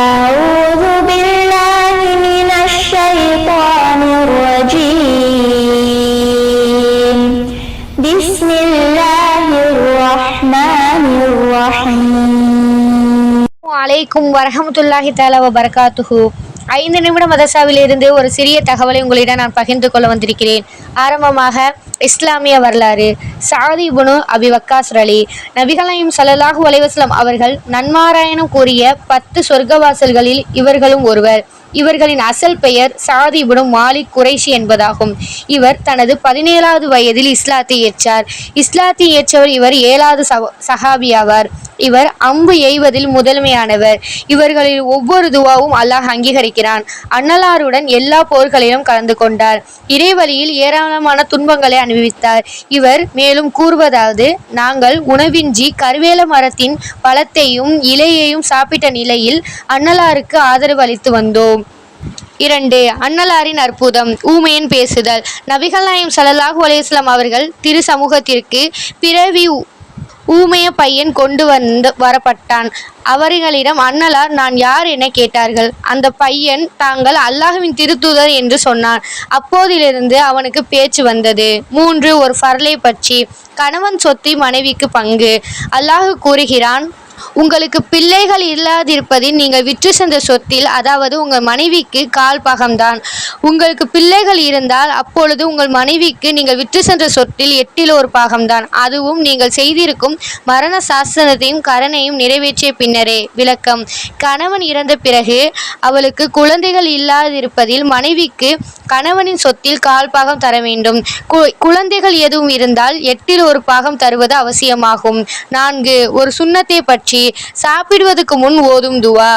أعوذ بالله من الشيطان الرجيم بسم الله الرحمن الرحيم وعليكم ورحمة الله تعالى وبركاته ஐந்து நிமிட மதசாவிலிருந்து ஒரு சிறிய தகவலை உங்களிடம் நான் பகிர்ந்து கொள்ள வந்திருக்கிறேன். ஆரம்பமாக இஸ்லாமிய வரலாறு சாதி புனு அபி வக்காஸ் அலி நபிகளாயும் ஸல்லல்லாஹு அலைஹி அவர்கள் நன்மாராயணம் கூறிய பத்து சொர்க்கவாசல்களில் இவர்களும் ஒருவர். இவர்களின் அசல் பெயர் சாதி புனு மாலிக் குறைஷி என்பதாகும். இவர் தனது பதினேழாவது வயதில் இஸ்லாத்தை ஏற்றார். இஸ்லாத்தை ஏற்றவர் இவர் ஏழாவது சவ- சஹாபியாவார் இவர் அம்பு எய்வதில் முதன்மையானவர். இவர்களில் ஒவ்வொரு துவாவும் அல்லாஹ் அங்கீகரிக்கிறான். அன்னலாருடன் எல்லா போர்களிலும் கலந்து கொண்டார். இறைவழியில் ஏராளமான துன்பங்களை அனுபவித்தார். இவர் மேலும் கூறுவதாவது நாங்கள் உணவின்றி கருவேல மரத்தின் பழத்தையும் இலையையும் சாப்பிட்ட நிலையில் அன்னலாருக்கு ஆதரவு அளித்து வந்தோம். இரண்டு அன்னலாரின் அற்புதம் ஊமையன் பேசுதல். நபிகள் நாயம் சலல்லாஹு அலையம் அவர்கள் திரு சமூகத்திற்கு பிறவி ஊமைய பையன் கொண்டு வந்து வரப்பட்டான். அவர்களிடம் அன்னலார் நான் யார் என கேட்டார்கள். அந்த பையன் தாங்கள் அல்லாஹுவின் திருத்தூதர் என்று சொன்னான் அப்போதிலிருந்து அவனுக்கு பேச்சு வந்தது. மூன்று ஒரு ஃபர்லை பற்றி. கணவன் சொத்தி மனைவிக்கு பங்கு. அல்லாஹு கூறுகிறான் உங்களுக்கு பிள்ளைகள் இல்லாதிருப்பதில் நீங்கள் விற்று சென்ற சொத்தில் அதாவது உங்கள் மனைவிக்கு கால் பாகம்தான். உங்களுக்கு பிள்ளைகள் இருந்தால் அப்பொழுது உங்கள் மனைவிக்கு நீங்கள் விற்று சென்ற சொத்தில் எட்டில் ஒரு பாகம்தான். அதுவும் நீங்கள் செய்திருக்கும் மரண சாசனத்தையும் கரணையும் நிறைவேற்றிய பின்னரே. விளக்கம். கணவன் இறந்த பிறகு அவளுக்கு குழந்தைகள் இல்லாதிருப்பதில் மனைவிக்கு கணவனின் சொத்தில் கால் பாகம் தர வேண்டும். கு- குழந்தைகள் எதுவும் இருந்தால் எட்டில் ஒரு பாகம் தருவது அவசியமாகும். நான்கு. ஒரு சுண்ணத்தை பற்றி சாப்பிடுவதற்கு முன் ஓதும் துவா.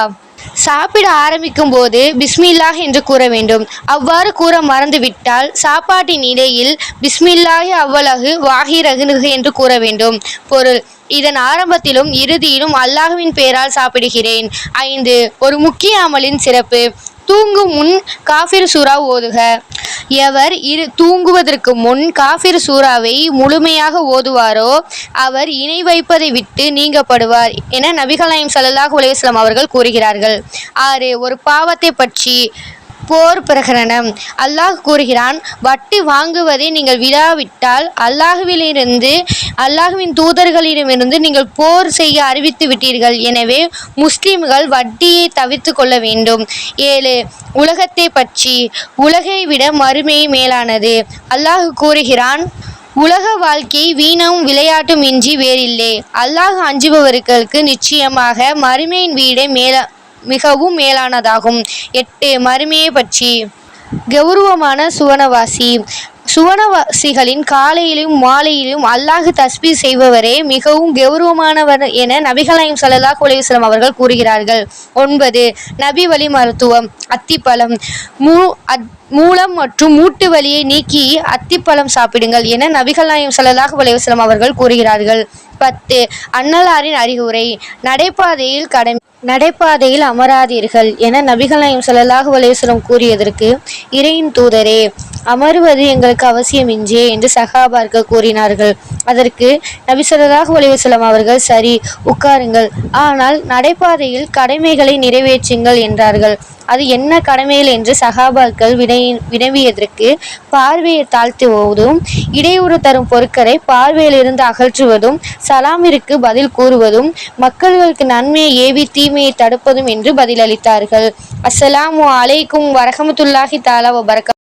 சாப்பிட ஆரம்பிக்கும் போது பிஸ்மில்லாஹ் என்று கூற வேண்டும். அவ்வாறு கூற மறந்துவிட்டால் சாப்பாட்டின் இடையில் பிஸ்மில்லாஹி அவ்வளகு வாஹிரகுனுகு என்று கூற வேண்டும். பொருள் இதன் ஆரம்பத்திலும் இறுதியிலும் அல்லாஹுவின் பெயரால் சாப்பிடுகிறேன். ஐந்து ஒரு முக்கிய அமலின் சிறப்பு. தூங்கும் முன் காஃபிர் சூறா ஓதுக. எவர் இரு தூங்குவதற்கு முன் காஃபிர் சூறாவை முழுமையாக ஓதுவாரோ அவர் இணை வைப்பதை விட்டு நீங்கப்படுவார் என நபிகலாயம் சல்லாஹ் அலைஹி அவர்கள் கூறுகிறார்கள். ஆறு ஒரு பாவத்தை பற்றி போர் பிரகரணம் அல்லாஹ் கூறுகிறான் வட்டி வாங்குவதை நீங்கள் விடாவிட்டால் அல்லாஹுவிலிருந்து அல்லாஹுவின் தூதர்களிடமிருந்து நீங்கள் போர் செய்ய அறிவித்து விட்டீர்கள். எனவே முஸ்லிம்கள் வட்டியை தவிர்த்து கொள்ள வேண்டும். ஏழு உலகத்தை பற்றி உலகை விட மறுமை மேலானது. அல்லாஹ் கூறுகிறான் உலக வாழ்க்கை வீணம் விளையாட்டும் இன்றி வேறில்லை. அல்லாஹ் அஞ்சுபவர்களுக்கு நிச்சயமாக மறுமையின் வீடே மேல மிகவும் மேலானதாகும். எட்டு மறுமையை பற்றி. கௌரவமான சுவனவாசி. சுவனவாசிகளின் காலையிலும் மாலையிலும் அல்லாஹ் தஸ்பி செய்பவரே மிகவும் கௌரவமானவர் என நபிகலாயம் ஸல்லல்லாஹு அலைஹி அவர்கள் கூறுகிறார்கள். ஒன்பது நபி வழி மருத்துவம். அத்திப்பழம். மூ அத் மூலம் மற்றும் மூட்டு வலியை நீக்கி அத்திப்பழம் சாப்பிடுங்கள் என நபிகள் சல்லாஹ் ஸல்லல்லாஹு அவர்கள் கூறுகிறார்கள். பத்து அன்னலாரின் அறிகுறை. நடைபாதையில் கடமை நடைபாதையில் அமராதீர்கள் என நபிகளாயம் நாயம் ஸல்லல்லாஹு கூறியதற்கு இறையின் தூதரே அமருவது எங்களுக்கு அவசியமின்றே என்று சகாபார்கள் கூறினார்கள். அதற்கு நபி ஸல்லல்லாஹு அலைஹி அவர்கள் சரி உட்காருங்கள். ஆனால் நடைபாதையில் கடமைகளை நிறைவேற்றுங்கள் என்றார்கள். அது என்ன கடமையில் என்று சகாபாக்கள் வினை வினவியதற்கு பார்வையை தாழ்த்துவதும் இடையூறு தரும் பொருட்களை பார்வையிலிருந்து அகற்றுவதும் சலாமிற்கு பதில் கூறுவதும் மக்கள்களுக்கு நன்மையை ஏவி தீமையை தடுப்பதும் என்று பதிலளித்தார்கள். அஸ்ஸலாமு அலைக்கும் வரகமத்துல்லாஹி தாலா வபரக